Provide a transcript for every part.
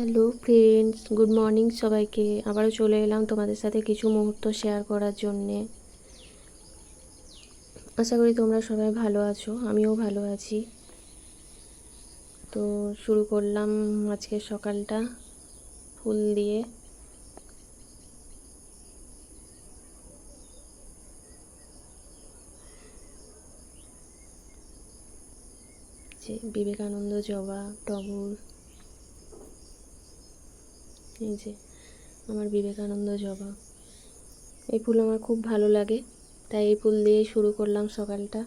Hello friends good morning সবাইকে। আবারও চলে এলাম তোমাদের সাথে কিছু মুহূর্ত শেয়ার করার জন্যে। আশা করি তোমরা সবাই ভালো আছো, আমিও ভালো আছি। তো শুরু করলাম আজকের সকালটা ফুল দিয়ে। বিবেকানন্দ জবা, টগর এই যে, আমার বিবেকানন্দ জবা। এই ফুল আমার খুব ভালো লাগে, তাই এই ফুল দিয়েই শুরু করলাম সকালটা।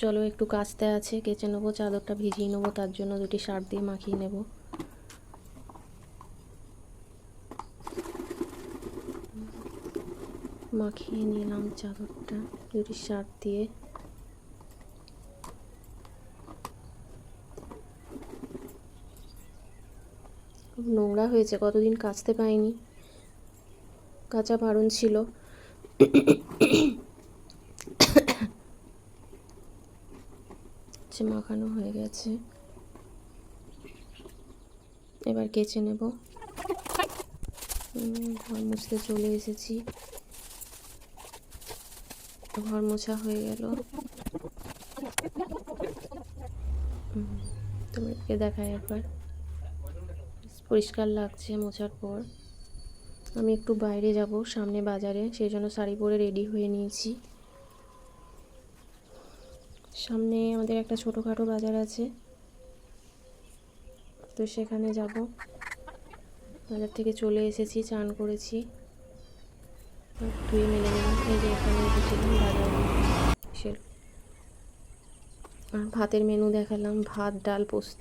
চলো একটু কাচতে আছে, কেচে নেব, চাদরটা ভিজিয়ে নেব, তার জন্য দুটি সার দিয়ে মাখিয়ে নেব। মাখিয়ে নিলাম চাদরটা, দুটি শার্ট দিয়ে। নোংরা হয়েছে, কতদিন কাচতে পাইনি কাঁচা বারণ ছিল। মাখানো হয়ে গেছে। এবার কেচে নেব। ঘর মুছতে চলে এসেছি। ঘর মোছা হয়ে গেল। তোমাদেরকে দেখায় একবার। পরিষ্কার লাগছে মোছার পর। আমি একটু বাইরে যাব সামনে বাজারে, সেই জন্য শাড়ি পরে রেডি হয়ে নিয়েছি। সামনে আমাদের একটা ছোটোখাটো বাজার আছে। তো সেখানে যাব। বাজার থেকে চলে এসেছি, চান করেছি। ধুয়ে মেলে এই যে এখানে বাজারে। আর ভাতের মেনু দেখালাম, ভাত, ডাল, পোস্ত।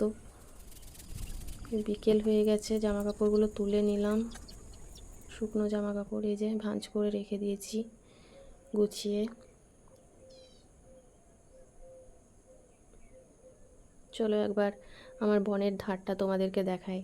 বিকেল হয়ে গেছে জামা কাপড়গুলো তুলে নিলাম। শুকনো জামা কাপড় এই যে ভাঁজ করে রেখে দিয়েছি গুছিয়ে। চলো একবার আমার বনের ধারটা তোমাদেরকে দেখাই।